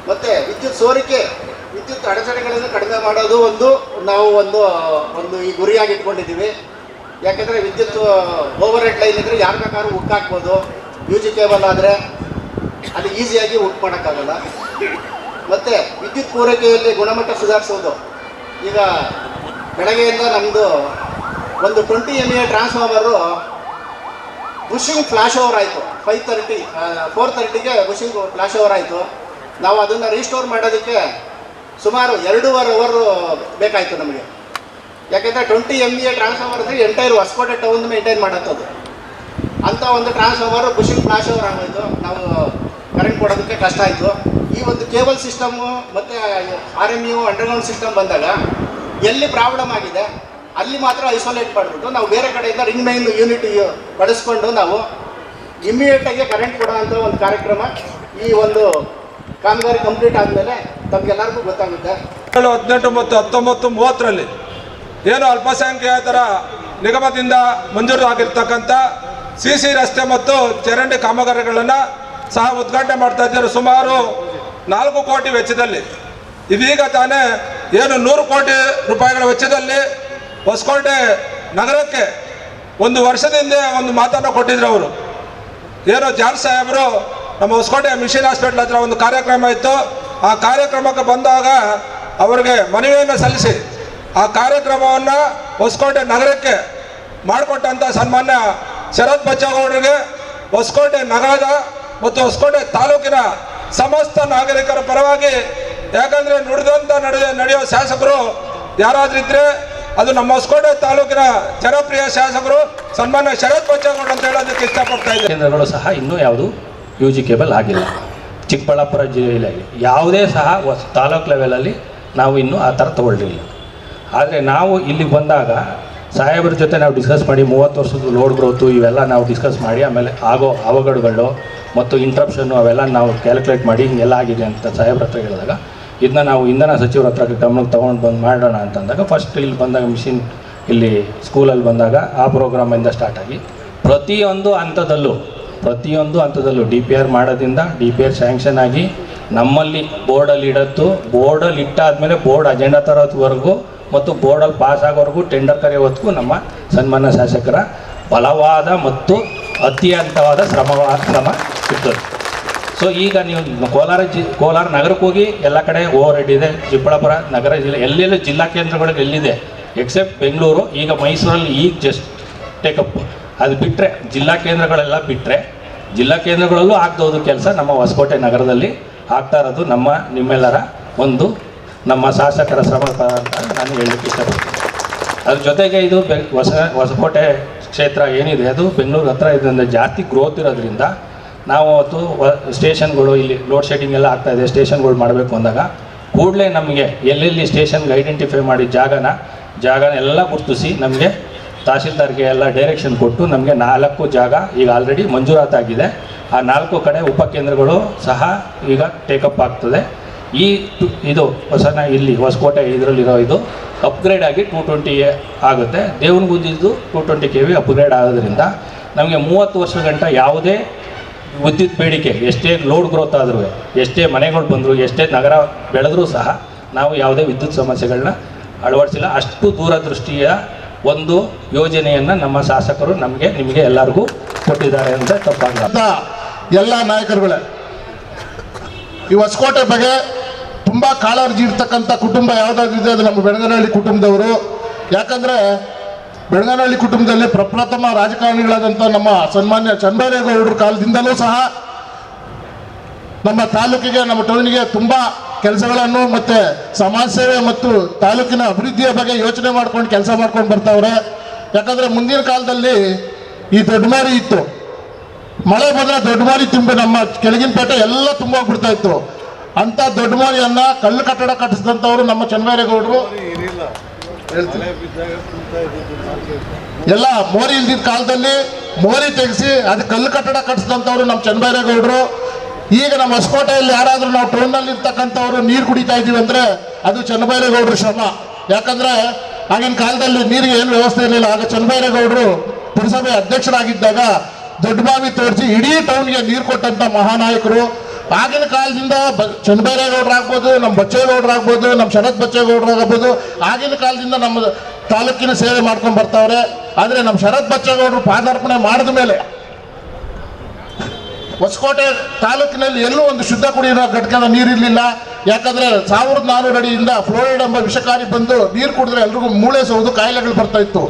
ಮತ್ತು ವಿದ್ಯುತ್ ಸೋರಿಕೆ, ವಿದ್ಯುತ್ ಅಡಚಣೆಗಳನ್ನು ಕಡಿಮೆ ಮಾಡೋದು ಒಂದು, ನಾವು ಒಂದು ಒಂದು ಈ ಗುರಿಯಾಗಿ ಇಟ್ಕೊಂಡಿದ್ದೀವಿ ಯಾಕೆಂದರೆ ವಿದ್ಯುತ್ ಓವರ್ ಹೆಡ್ ಲೈನ್ ಇದ್ದರೆ ಯಾರು ಬೇಕಾದ್ರೂ ಹುಕ್ ಹಾಕ್ಬೋದು ಕೇಬಲ್ ಆದರೆ ಅದು ಈಸಿಯಾಗಿ ಹುಕ್ ಮಾಡೋಕ್ಕಾಗಲ್ಲ ಮತ್ತು ವಿದ್ಯುತ್ ಪೂರೈಕೆಯಲ್ಲಿ ಗುಣಮಟ್ಟ ಸುಧಾರಿಸೋದು ಈಗ ಬೆಳಗ್ಗೆಯಿಂದ ನಮ್ಮದು ಒಂದು twenty M A transformer bushing flash over ಆಯಿತು. ಫೈವ್ ತರ್ಟಿ ಫೋರ್ ತರ್ಟಿಗೆ ಬುಷಿಂಗ್ ಫ್ಲಾಶ್ ಓವರ್ ಆಯಿತು. ನಾವು ಅದನ್ನು ರೀಸ್ಟೋರ್ ಮಾಡೋದಕ್ಕೆ ಸುಮಾರು ಎರಡೂವರೆ ಅವರು ಬೇಕಾಯಿತು ನಮಗೆ. ಯಾಕೆಂದರೆ ಟ್ವೆಂಟಿ ಎಂ ಎ ಟ್ರಾನ್ಸ್ಫಾರ್ಮರ್ ಅಂದರೆ ಎಂಟೈರ್ ಹೊಸಕೋಟೆ ಟೌನ್ ಮೇಂಟೈನ್ ಮಾಡತ್ತದು. ಅಂಥ ಒಂದು ಟ್ರಾನ್ಸ್ಫಾರ್ಮರು ಬುಷಿಂಗ್ ಫ್ಲಾಶ್ ಓವರ್ ಆಗೋಯಿತು. ನಾವು ಕರೆಂಟ್ ಕೊಡೋದಕ್ಕೆ ಕಷ್ಟ ಆಯಿತು. ಈ ಒಂದು ಕೇಬಲ್ ಸಿಸ್ಟಮು ಮತ್ತು R M U underground system ಬಂದಾಗ ಎಲ್ಲಿ ಪ್ರಾಬ್ಲಮ್ ಆಗಿದೆ, ಅಲ್ಲಿ ಮಾತ್ರ ಐಸೋಲೇಟ್ ಮಾಡಿಬಿಟ್ಟು ನಾವು ಬೇರೆ ಕಡೆಯಿಂದ ರಿಂಗ್ ಮೈನ್ ಯೂನಿಟ್ ಬಳಸ್ಕೊಂಡು ನಾವು ಇಮ್ಮಿಡಿಯೇಟಾಗಿ ಕರೆಂಟ್ ಕೊಡೋವಂಥ ಒಂದು ಕಾರ್ಯಕ್ರಮ ಈ ಒಂದು ಕಾಮಗಾರಿ ಕಂಪ್ಲೀಟ್ ಆದಮೇಲೆ ತಮಗೆಲ್ಲರಿಗೂ ಗೊತ್ತಾಗುತ್ತೆ. ಹದಿನೆಂಟು ಮತ್ತು ಹತ್ತೊಂಬತ್ತು ಮೂವತ್ತರಲ್ಲಿ ಏನು ಅಲ್ಪಸಂಖ್ಯಾತರ ನಿಗಮದಿಂದ ಮಂಜೂರು ಆಗಿರ್ತಕ್ಕಂಥ ಸಿ ಸಿ ರಸ್ತೆ ಮತ್ತು ಚರಂಡಿ ಕಾಮಗಾರಿಗಳನ್ನು ಸಹ ಉದ್ಘಾಟನೆ ಮಾಡ್ತಾ ಇದ್ದಾರೆ. ಸುಮಾರು ನಾಲ್ಕು ಕೋಟಿ ವೆಚ್ಚದಲ್ಲಿ. ಇದೀಗ ತಾನೇ ಏನು ನೂರು ಕೋಟಿ ರೂಪಾಯಿಗಳ ವೆಚ್ಚದಲ್ಲಿ ಹೊಸಕೋಟೆ ನಗರಕ್ಕೆ ಒಂದು ವರ್ಷದಿಂದ ಒಂದು ಮಾತನ್ನು ಕೊಟ್ಟಿದ್ರು ಅವರು. ಏನೋ ಜಾರ್ ಸಾಹೇಬರು ನಮ್ಮ ಹೊಸಕೋಟೆ ಮಿಷನ್ ಹಾಸ್ಪಿಟ್ಲ್ ಹತ್ರ ಒಂದು ಕಾರ್ಯಕ್ರಮ ಇತ್ತು. ಆ ಕಾರ್ಯಕ್ರಮಕ್ಕೆ ಬಂದಾಗ ಅವರಿಗೆ ಮನವಿಯನ್ನು ಸಲ್ಲಿಸಿ. ಆ ಕಾರ್ಯಕ್ರಮವನ್ನು ಹೊಸಕೋಟೆ ನಗರಕ್ಕೆ ಮಾಡಿಕೊಟ್ಟಂಥ ಸನ್ಮಾನ್ಯ ಶರತ್ ಬಚ್ಚೇಗೌಡರಿಗೆ ಹೊಸಕೋಟೆ ನಗರದ ಮತ್ತು ಹೊಸಕೋಟೆ ತಾಲೂಕಿನ ಸಮಸ್ತ ನಾಗರಿಕರ ಪರವಾಗಿ, ಯಾಕಂದ್ರೆ ನುಡಿದಂತ ನಡೆಯ, ನಡೆಯೋ ಶಾಸಕರು ಯಾರಾದ್ರೂ ಇದ್ರೆ ಅದು ನಮ್ಮ ಹೊಸಕೋಟೆ ತಾಲೂಕಿನ ಜನಪ್ರಿಯ ಶಾಸಕರು ಸನ್ಮಾನ್ಯ ಶರತ್ ಬಚ್ಚೇಗೌಡ ಅಂತ ಹೇಳೋದಕ್ಕೆ ಇಷ್ಟಪಡ್ತಾ ಇದ್ದಾರೆ ಕೇಂದ್ರಗಳು ಸಹ ಇನ್ನೂ ಯಾವುದು ಯೂಜಿಕೇಬಲ್ ಆಗಿಲ್ಲ. ಚಿಕ್ಕಬಳ್ಳಾಪುರ ಜಿಲ್ಲೆಯಲ್ಲಿ ಯಾವುದೇ ಸಹ ತಾಲೂಕು ಲೆವೆಲಲ್ಲಿ ನಾವು ಇನ್ನೂ ಆ ಥರ ತಗೊಳ್ಳಿಲ್ಲ ಆದರೆ ನಾವು ಇಲ್ಲಿಗೆ ಬಂದಾಗ ಸಾಹೇಬ್ರ ಜೊತೆ ನಾವು ಡಿಸ್ಕಸ್ ಮಾಡಿ ಮೂವತ್ತು ವರ್ಷದ ಲೋಡ್ ಗ್ರೋತು ಇವೆಲ್ಲ ನಾವು ಡಿಸ್ಕಸ್ ಮಾಡಿ, ಆಮೇಲೆ ಆಗೋ ಅವಘಡಗಳು ಮತ್ತು ಇಂಟ್ರಪ್ಷನ್ನು ಅವೆಲ್ಲ ನಾವು ಕ್ಯಾಲ್ಕುಲೇಟ್ ಮಾಡಿ ಹಿಂಗೆಲ್ಲ ಆಗಿದೆ ಅಂತ ಸಾಹೇಬ್ರ ಹತ್ರ ಹೇಳಿದಾಗ, ಇದನ್ನ ನಾವು ಇಂಧನ ಸಚಿವರ ಹತ್ರ ಗಮನಕ್ಕೆ ತೊಗೊಂಡು ಬಂದು ಮಾಡೋಣ ಅಂತಂದಾಗ ಫಸ್ಟ್ ಇಲ್ಲಿ ಬಂದಾಗ ಮಿಷಿನ್ ಇಲ್ಲಿ ಸ್ಕೂಲಲ್ಲಿ ಬಂದಾಗ ಆ ಪ್ರೋಗ್ರಾಮಿಂದ ಸ್ಟಾರ್ಟ್ ಆಗಿ ಪ್ರತಿಯೊಂದು ಹಂತದಲ್ಲೂ ಪ್ರತಿಯೊಂದು ಹಂತದಲ್ಲೂ ಡಿ ಪಿ ಆರ್ ಮಾಡೋದ್ರಿಂದ ಡಿ ಪಿ ಆರ್ ಸ್ಯಾಂಕ್ಷನ್ ಆಗಿ ನಮ್ಮಲ್ಲಿ ಬೋರ್ಡಲ್ಲಿ ಇಡತ್ತು ಬೋರ್ಡಲ್ಲಿ ಇಟ್ಟಾದಮೇಲೆ ಬೋರ್ಡ್ ಅಜೆಂಡಾ ತರೋದ್ವರೆಗೂ ಮತ್ತು ಬೋರ್ಡಲ್ಲಿ ಪಾಸ್ ಆಗೋವರೆಗೂ ಟೆಂಡರ್ ಕರೆಯೋವರೆಗೂ ನಮ್ಮ ಸನ್ಮಾನ್ಯ ಶಾಸಕರ ಬಲವಾದ ಮತ್ತು ಅತ್ಯಂತವಾದ ಶ್ರಮವ, ಶ್ರಮ ಇರ್ತದೆ. ಸೊ ಈಗ ನೀವು ಕೋಲಾರ ಜಿ, ಕೋಲಾರ ನಗರಕ್ಕೆ ಹೋಗಿ ಎಲ್ಲ ಕಡೆ ಓವರ್ ಹೆಡ್ ಇದೆ. ಚಿಕ್ಕಬಳ್ಳಾಪುರ ನಗರ ಜಿಲ್ಲೆ, ಎಲ್ಲೆಲ್ಲೂ ಜಿಲ್ಲಾ ಕೇಂದ್ರಗಳಿಗೆ ಎಲ್ಲಿದೆ? ಎಕ್ಸೆಪ್ಟ್ ಬೆಂಗಳೂರು, ಈಗ ಮೈಸೂರಲ್ಲಿ ಈಗ ಜಸ್ಟ್ ಟೇಕಪ್ ಅದು ಬಿಟ್ಟರೆ ಜಿಲ್ಲಾ ಕೇಂದ್ರಗಳೆಲ್ಲ ಬಿಟ್ಟರೆ ಜಿಲ್ಲಾ ಕೇಂದ್ರಗಳಲ್ಲೂ ಆಗ್ದೋದು ಕೆಲಸ ನಮ್ಮ ಹೊಸಕೋಟೆ ನಗರದಲ್ಲಿ ಆಗ್ತಾ ಇರೋದು ನಮ್ಮ ನಿಮ್ಮೆಲ್ಲರ ಒಂದು ನಮ್ಮ ಶಾಸಕರ ಶ್ರಮ ಅಂತ ನಾನು ಹೇಳಲಿಕ್ಕೆ ಇಷ್ಟಪಡ್ತೀನಿ. ಅದ್ರ ಜೊತೆಗೆ ಇದು ಬೆ ಹೊಸ, ಹೊಸಕೋಟೆ ಕ್ಷೇತ್ರ ಏನಿದೆ, ಅದು ಬೆಂಗಳೂರು ಹತ್ರ ಇದರಿಂದ ಜಾಸ್ತಿ ಗ್ರೋತ್ ಇರೋದ್ರಿಂದ ನಾವು ಅವತ್ತು ಸ್ಟೇಷನ್ಗಳು ಇಲ್ಲಿ ಲೋಡ್ ಶೆಡ್ಡಿಂಗ್ ಎಲ್ಲ ಆಗ್ತಾ ಇದೆ, ಸ್ಟೇಷನ್ಗಳು ಮಾಡಬೇಕು ಅಂದಾಗ ಕೂಡಲೇ ನಮಗೆ ಎಲ್ಲೆಲ್ಲಿ ಸ್ಟೇಷನ್ಗೆ ಐಡೆಂಟಿಫೈ ಮಾಡಿ ಜಾಗನ ಜಾಗನ ಎಲ್ಲ ಗುರುತಿಸಿ ನಮಗೆ ತಹಶೀಲ್ದಾರ್ಗೆ ಎಲ್ಲ ಡೈರೆಕ್ಷನ್ ಕೊಟ್ಟು ನಮಗೆ ನಾಲ್ಕು ಜಾಗ ಈಗ ಆಲ್ರೆಡಿ ಮಂಜೂರಾತಾಗಿದೆ ಆ ನಾಲ್ಕು ಕಡೆ ಉಪಕೇಂದ್ರಗಳು ಸಹ ಈಗ ಟೇಕಪ್ ಆಗ್ತದೆ. ಈ ಇದು ಹೊಸನ ಇಲ್ಲಿ, ಹೊಸಕೋಟೆ ಇದರಲ್ಲಿರೋ ಇದು ಅಪ್ಗ್ರೇಡ್ ಆಗಿ ಟೂ ಟ್ವೆಂಟಿ ಆಗುತ್ತೆ. ದೇವನಗುದ್ದಿದ್ದು two twenty K V upgrade ಆಗೋದ್ರಿಂದ ನಮಗೆ ಮೂವತ್ತು ವರ್ಷ ಗಂಟ ಯಾವುದೇ ವಿದ್ಯುತ್ ಬೇಡಿಕೆ, ಎಷ್ಟೇ ಲೋಡ್ ಗ್ರೋತ್ ಆದರೂ, ಎಷ್ಟೇ ಮನೆಗಳು ಬಂದರೂ, ಎಷ್ಟೇ ನಗರ ಬೆಳೆದರೂ ಸಹ ನಾವು ಯಾವುದೇ ವಿದ್ಯುತ್ ಸಮಸ್ಯೆಗಳನ್ನ ಅಳವಡಿಸಿಲ್ಲ. ಅಷ್ಟು ದೂರದೃಷ್ಟಿಯ ಒಂದು ಯೋಜನೆಯನ್ನು ನಮ್ಮ ಶಾಸಕರು ನಮಗೆ, ನಿಮಗೆ ಎಲ್ಲರಿಗೂ ಕೊಟ್ಟಿದ್ದಾರೆ ಅಂತ ತಪ್ಪಾಗಲ್ಲ ಅಂತ ಎಲ್ಲ ನಾಯಕರುಗಳೇ, ಈ ಹೊಸಕೋಟೆ ಬಗ್ಗೆ ತುಂಬ ಕಾಳಾರ್ಜಿ ಇರ್ತಕ್ಕಂಥ ಕುಟುಂಬ ಯಾವುದಾದ್ರು ಇದೆ ಅದು ನಮ್ಮ ಬೆಳಗನಹಳ್ಳಿ ಕುಟುಂಬದವರು. ಯಾಕಂದರೆ ಬೆಳಗನಹಳ್ಳಿ ಕುಟುಂಬದಲ್ಲಿ ಪ್ರಪ್ರಥಮ ರಾಜಕಾರಣಿಗಳಾದಂಥ ನಮ್ಮ ಸನ್ಮಾನ್ಯ ಚಂದ್ರೇಗೌಡರ ಕಾಲದಿಂದಲೂ ಸಹ ನಮ್ಮ ತಾಲೂಕಿಗೆ, ನಮ್ಮ ಟೌನಿಗೆ ತುಂಬ ಕೆಲಸಗಳನ್ನು ಮತ್ತು ಸಮಾಜ ಸೇವೆ ಮತ್ತು ತಾಲೂಕಿನ ಅಭಿವೃದ್ಧಿಯ ಬಗ್ಗೆ ಯೋಚನೆ ಮಾಡ್ಕೊಂಡು ಕೆಲಸ ಮಾಡ್ಕೊಂಡು ಬರ್ತಾವ್ರೆ. ಯಾಕಂದರೆ ಮುಂದಿನ ಕಾಲದಲ್ಲಿ ಈ ದೊಡ್ಡಮಾರಿ ಇತ್ತು. ಮಳೆ ಬಂದ್ರೆ ದೊಡ್ಡ ಮಾರಿ ತುಂಬಿ ನಮ್ಮ ಕೆಳಗಿನ ಪೇಟೆ ಎಲ್ಲ ತುಂಬೋಗ್ಬಿಡ್ತಾ ಇತ್ತು. ಅಂತ ದೊಡ್ಡ ಮನೆಯನ್ನ ಕಲ್ಲು ಕಟ್ಟಡ ಕಟ್ಟಿಸಿದಂಥವ್ರು ನಮ್ಮ ಚನ್ನಬೈರೇಗೌಡರು. ಎಲ್ಲ ಮೋರಿ ಇಲ್ದಿದ್ದ ಕಾಲದಲ್ಲಿ ಮೋರಿ ತೆಗೆಸಿ ಅದು ಕಲ್ಲು ಕಟ್ಟಡ ಕಟ್ಟಿಸಿದಂಥವ್ರು ನಮ್ಮ ಚನ್ನಬೈರೇಗೌಡರು ಈಗ ನಮ್ಮ ಹೊಸಕೋಟೆಯಲ್ಲಿ ಯಾರಾದರೂ ನಾವು ಟೌನಲ್ಲಿ ಇರ್ತಕ್ಕಂಥವ್ರು ನೀರು ಕುಡಿತಾ ಇದ್ದೀವಿ ಅಂದ್ರೆ ಅದು ಚನ್ನಬೈರೇಗೌಡರು ಶ್ರಮ. ಯಾಕಂದ್ರೆ ಆಗಿನ ಕಾಲದಲ್ಲಿ ನೀರಿಗೆ ಏನು ವ್ಯವಸ್ಥೆ ಇರಲಿಲ್ಲ. ಆಗ ಚನ್ನಬೈರೇಗೌಡರು ಪುರಸಭೆ ಅಧ್ಯಕ್ಷರಾಗಿದ್ದಾಗ ದೊಡ್ಡ ಬಾವಿ ತೋರಿಸಿ ಇಡೀ ಟೌನ್ಗೆ ನೀರು ಕೊಟ್ಟಂತ ಮಹಾನಾಯಕರು ಆಗಿನ ಕಾಲದಿಂದ ಬ ಚನ್ನಬೈರೇಗೌಡರು ಆಗ್ಬೋದು ನಮ್ಮ ಬಚ್ಚೇಗೌಡರು ಆಗ್ಬೋದು ನಮ್ಮ ಶರತ್ ಬಚ್ಚೇಗೌಡರು ಆಗ್ಬೋದು, ಆಗಿನ ಕಾಲದಿಂದ ನಮ್ಮ ತಾಲೂಕಿನ ಸೇವೆ ಮಾಡ್ಕೊಂಡು ಬರ್ತಾವ್ರೆ. ಆದರೆ ನಮ್ಮ ಶರತ್ ಬಚ್ಚೇಗೌಡರು ಪಾದಾರ್ಪಣೆ ಮಾಡಿದ ಮೇಲೆ ಹೊಸಕೋಟೆ ತಾಲೂಕಿನಲ್ಲಿ ಎಲ್ಲೂ ಒಂದು ಶುದ್ಧ ಕುಡಿಯುವ ಘಟಕದ ನೀರಿರಲಿಲ್ಲ ಯಾಕಂದ್ರೆ ಸಾವಿರದ ನಾನ್ನೂರು ಅಡಿಯಿಂದ ಫ್ಲೋರೈಡ್ ಎಂಬ ವಿಷಕಾರಿ ಬಂದು ನೀರು ಕುಡಿದ್ರೆ ಎಲ್ರಿಗೂ ಮೂಳೆ ಸೋದು, ಕಾಯಿಲೆಗಳು ಬರ್ತಾ ಇತ್ತು.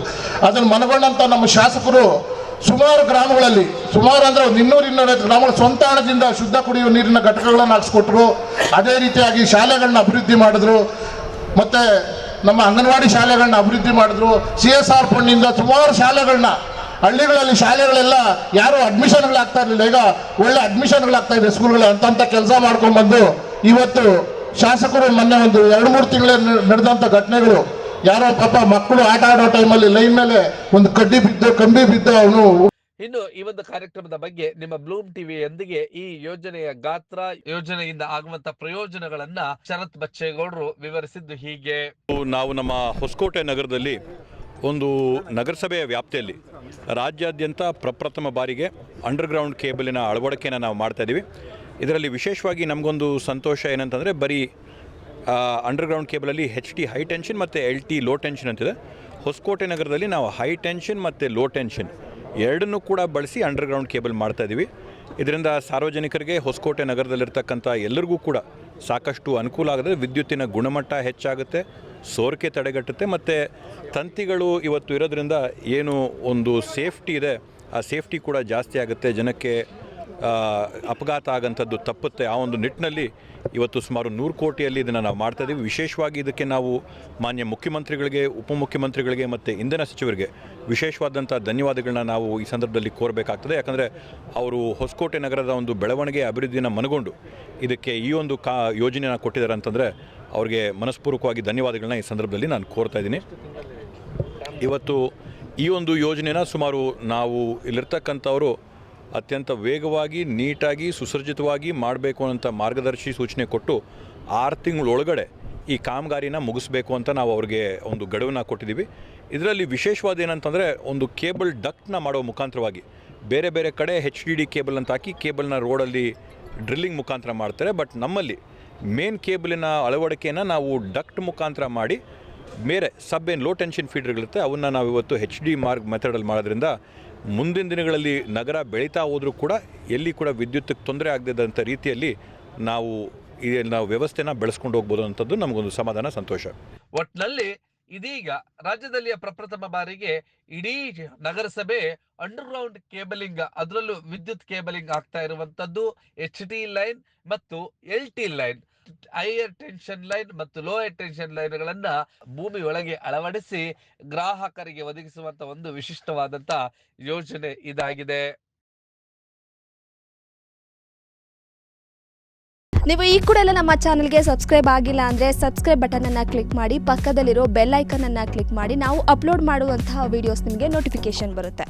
ಅದನ್ನು ಮನಗೊಂಡಂತ ನಮ್ಮ ಶಾಸಕರು ಸುಮಾರು ಗ್ರಾಮಗಳಲ್ಲಿ, ಸುಮಾರು ಅಂದ್ರೆ ಒಂದು ಇನ್ನೂರು ಇನ್ನೂರೈವತ್ತು ಗ್ರಾಮಗಳ ಸ್ವಂತ ಹಣದಿಂದ ಶುದ್ಧ ಕುಡಿಯುವ ನೀರಿನ ಘಟಕಗಳನ್ನು ಹಾಕ್ಸ್ಕೊಟ್ರು. ಅದೇ ರೀತಿಯಾಗಿ ಶಾಲೆಗಳನ್ನ ಅಭಿವೃದ್ಧಿ ಮಾಡಿದ್ರು. ಮತ್ತೆ ನಮ್ಮ ಅಂಗನವಾಡಿ ಶಾಲೆಗಳನ್ನ ಅಭಿವೃದ್ಧಿ ಮಾಡಿದ್ರು. ಸಿ ಎಸ್ ಆರ್ ಫಂಡಿಂದ ಸುಮಾರು ಶಾಲೆಗಳನ್ನ, ಹಳ್ಳಿಗಳಲ್ಲಿ ಶಾಲೆಗಳೆಲ್ಲ ಯಾರು ಅಡ್ಮಿಷನ್ಗಳಾಗ್ತಾ ಇರಲಿಲ್ಲ. ಈಗ ಒಳ್ಳೆ ಅಡ್ಮಿಷನ್ಗಳಾಗ್ತಾ ಇದೆ ಸ್ಕೂಲ್ಗಳು. ಅಂತಂತ ಕೆಲಸ ಮಾಡ್ಕೊಂಡ್ಬಂದು ಇವತ್ತು ಶಾಸಕರು ಮೊನ್ನೆ ಒಂದು ಎರಡು ಮೂರು ತಿಂಗಳ ನಡೆದಂಥ ಘಟನೆಗಳು. ಯಾರೋ ಪಾಪ ಮಕ್ಕಳು ಆಟ ಆಡೋ ಟೈಮಲ್ಲಿ ಲೈನ್ ಮೇಲೆ ಒಂದು ಕಡ್ಡಿ ಬಿದ್ದ ಕಂಬಿ ಬಿದ್ದ ಅವನು ಇನ್ನು ಈ ಒಂದು ಕಾರ್ಯಕ್ರಮದ ಬಗ್ಗೆ ನಿಮ್ಮ ಬ್ಲೂಮ್ ಟಿವಿಯೊಂದಿಗೆ ಈ ಯೋಜನೆಯ ಗಾತ್ರ ಯೋಜನೆಯಿಂದ ಆಗುವಂತ ಪ್ರಯೋಜನಗಳನ್ನ ಶರತ್ ಬಚ್ಚೇಗೌಡರು ವಿವರಿಸಿದ್ದು ಹೀಗೆ. ನಾವು ನಮ್ಮ ಹೊಸಕೋಟೆ ನಗರದಲ್ಲಿ ಒಂದು ನಗರಸಭೆಯ ವ್ಯಾಪ್ತಿಯಲ್ಲಿ ರಾಜ್ಯಾದ್ಯಂತ ಪ್ರಪ್ರಥಮ ಬಾರಿಗೆ ಅಂಡರ್ಗ್ರೌಂಡ್ ಕೇಬಲಿನ ಅಳವಡಿಕೆಯನ್ನು ನಾವು ಮಾಡ್ತಾ ಇದ್ದೀವಿ ಇದರಲ್ಲಿ ವಿಶೇಷವಾಗಿ ನಮಗೊಂದು ಸಂತೋಷ ಏನಂತಂದರೆ ಬರೀ ಅಂಡರ್ಗ್ರೌಂಡ್ ಕೇಬಲಲ್ಲಿ ಹೆಚ್ ಟಿ ಹೈ ಟೆನ್ಷನ್ ಮತ್ತು ಎಲ್ ಟಿ ಲೋ ಟೆನ್ಷನ್ ಅಂತಿದೆ. ಹೊಸಕೋಟೆ ನಗರದಲ್ಲಿ ನಾವು ಹೈ ಟೆನ್ಷನ್ ಮತ್ತು ಲೋ ಟೆನ್ಷನ್ ಎರಡನ್ನೂ ಕೂಡ ಬಳಸಿ ಅಂಡರ್ಗ್ರೌಂಡ್ ಕೇಬಲ್ ಮಾಡ್ತಾ ಇದ್ದೀವಿ ಇದರಿಂದ ಸಾರ್ವಜನಿಕರಿಗೆ ಹೊಸಕೋಟೆ ನಗರದಲ್ಲಿರ್ತಕ್ಕಂಥ ಎಲ್ಲರಿಗೂ ಕೂಡ ಸಾಕಷ್ಟು ಅನುಕೂಲ ಆಗುತ್ತೆ. ವಿದ್ಯುತ್ತಿನ ಗುಣಮಟ್ಟ ಹೆಚ್ಚಾಗುತ್ತೆ, ಸೋರಿಕೆ ತಡೆಗಟ್ಟುತ್ತೆ ಮತ್ತು ತಂತಿಗಳು ಇವತ್ತು ಇರೋದ್ರಿಂದ ಏನು ಒಂದು ಸೇಫ್ಟಿ ಇದೆ, ಆ ಸೇಫ್ಟಿ ಕೂಡ ಜಾಸ್ತಿ ಆಗುತ್ತೆ. ಜನಕ್ಕೆ ಅಪಘಾತ ಆಗಂಥದ್ದು ತಪ್ಪುತ್ತೆ ಆ ಒಂದು ನಿಟ್ಟಿನಲ್ಲಿ ಇವತ್ತು ಸುಮಾರು ನೂರು ಕೋಟಿಯಲ್ಲಿ ಇದನ್ನು ನಾವು ಮಾಡ್ತಾ ಇದ್ದೀವಿ ವಿಶೇಷವಾಗಿ ಇದಕ್ಕೆ ನಾವು ಮಾನ್ಯ ಮುಖ್ಯಮಂತ್ರಿಗಳಿಗೆ, ಉಪಮುಖ್ಯಮಂತ್ರಿಗಳಿಗೆ ಮತ್ತು ಇಂಧನ ಸಚಿವರಿಗೆ ವಿಶೇಷವಾದಂಥ ಧನ್ಯವಾದಗಳನ್ನ ನಾವು ಈ ಸಂದರ್ಭದಲ್ಲಿ ಕೋರಬೇಕಾಗ್ತದೆ. ಯಾಕಂದರೆ ಅವರು ಹೊಸಕೋಟೆ ನಗರದ ಒಂದು ಬೆಳವಣಿಗೆ ಅಭಿವೃದ್ಧಿನ ಮನಗೊಂಡು ಇದಕ್ಕೆ ಈ ಒಂದು ಕಾ ಯೋಜನೆನ ಕೊಟ್ಟಿದ್ದಾರೆ ಅಂತಂದರೆ ಅವ್ರಿಗೆ ಮನಸ್ಪೂರ್ವಕವಾಗಿ ಧನ್ಯವಾದಗಳನ್ನ ಈ ಸಂದರ್ಭದಲ್ಲಿ ನಾನು ಕೋರ್ತಾ ಇದ್ದೀನಿ. ಇವತ್ತು ಈ ಒಂದು ಯೋಜನೆನ ಸುಮಾರು ನಾವು ಇಲ್ಲಿರ್ತಕ್ಕಂಥವರು ಅತ್ಯಂತ ವೇಗವಾಗಿ, ನೀಟಾಗಿ ಸುಸರ್ಜಿತವಾಗಿ ಮಾಡಬೇಕು ಅಂತ ಮಾರ್ಗದರ್ಶಿ ಸೂಚನೆ ಕೊಟ್ಟು ಆರು ತಿಂಗಳೊಳಗಡೆ ಈ ಕಾಮಗಾರಿನ ಮುಗಿಸ್ಬೇಕು ಅಂತ ನಾವು ಅವ್ರಿಗೆ ಒಂದು ಗಡುವನ್ನ ಕೊಟ್ಟಿದ್ದೀವಿ. ಇದರಲ್ಲಿ ವಿಶೇಷವಾದ ಏನಂತಂದರೆ ಒಂದು ಕೇಬಲ್ ಡಕ್ಟ್ನ ಮಾಡೋ ಮುಖಾಂತರವಾಗಿ ಬೇರೆ ಬೇರೆ ಕಡೆ ಹೆಚ್ ಡಿ ಡಿ ಕೇಬಲ್ ಅಂತ ಹಾಕಿ ಕೇಬಲ್ನ ರೋಡಲ್ಲಿ ಡ್ರಿಲ್ಲಿಂಗ್ ಮುಖಾಂತರ ಮಾಡ್ತಾರೆ. ಬಟ್ ನಮ್ಮಲ್ಲಿ ಮೇನ್ ಕೇಬಲಿನ ಅಳವಡಿಕೆಯನ್ನು ನಾವು ಡಕ್ಟ್ ಮುಖಾಂತರ ಮಾಡಿ ಬೇರೆ ಸಬ್ ಏನು ಲೋ ಟೆನ್ಷನ್ ಫೀಡರ್ಗಳಿರುತ್ತೆ ಅವನ್ನ ನಾವು ಇವತ್ತು ಹೆಚ್ ಡಿ ಮಾರ್ಗ್ ಮೆಥಡಲ್ಲಿ ಮಾಡೋದ್ರಿಂದ ಮುಂದಿನ ದಿನಗಳಲ್ಲಿ ನಗರ ಬೆಳೀತಾ ಹೋದರೂ ಕೂಡ ಎಲ್ಲಿ ಕೂಡ ವಿದ್ಯುತ್ತಿಗೆ ತೊಂದರೆ ಆಗದಿದ್ದಂಥ ರೀತಿಯಲ್ಲಿ ನಾವು ಈ ನಾವು ವ್ಯವಸ್ಥೆನ ಬೆಳೆಸ್ಕೊಂಡು ಹೋಗ್ಬೋದು ಅಂತದ್ದು ನಮಗೊಂದು ಸಮಾಧಾನ, ಸಂತೋಷ. ಒಟ್ನಲ್ಲಿ ಇದೀಗ ರಾಜ್ಯದಲ್ಲಿಯ ಪ್ರಪ್ರಥಮ ಬಾರಿಗೆ ಇಡೀ ನಗರಸಭೆ ಅಂಡರ್ಗ್ರೌಂಡ್ ಕೇಬಲಿಂಗ್ ಅದರಲ್ಲೂ ವಿದ್ಯುತ್ ಕೇಬಲಿಂಗ್ ಆಗ್ತಾ ಇರುವಂತದ್ದು ಎಚ್ ಟಿ ಲೈನ್ ಮತ್ತು L T line higher tension line ಮತ್ತು ಲೋಯರ್ ಟೆನ್ಷನ್ ಲೈನ್ಗಳನ್ನ ಭೂಮಿ ಒಳಗೆ ಅಳವಡಿಸಿ ಗ್ರಾಹಕರಿಗೆ ಒದಗಿಸುವಂತ ಒಂದು ವಿಶಿಷ್ಟವಾದಂತ ಯೋಜನೆ ಇದಾಗಿದೆ. ನೀವು ಈ ಕೂಡ ಎಲ್ಲ ನಮ್ಮ ಚಾನಲ್ಗೆ ಸಬ್ಸ್ಕ್ರೈಬ್ ಆಗಿಲ್ಲ ಅಂದರೆ ಸಬ್ಸ್ಕ್ರೈಬ್ ಬಟನನ್ನು ಕ್ಲಿಕ್ ಮಾಡಿ, ಪಕ್ಕದಲ್ಲಿರೋ ಬೆಲ್ ಐಕನನ್ನು ಕ್ಲಿಕ್ ಮಾಡಿ, ನಾವು ಅಪ್ಲೋಡ್ ಮಾಡುವಂತಹ ವೀಡಿಯೋಸ್ ನಿಮಗೆ ನೋಟಿಫಿಕೇಶನ್ ಬರುತ್ತೆ.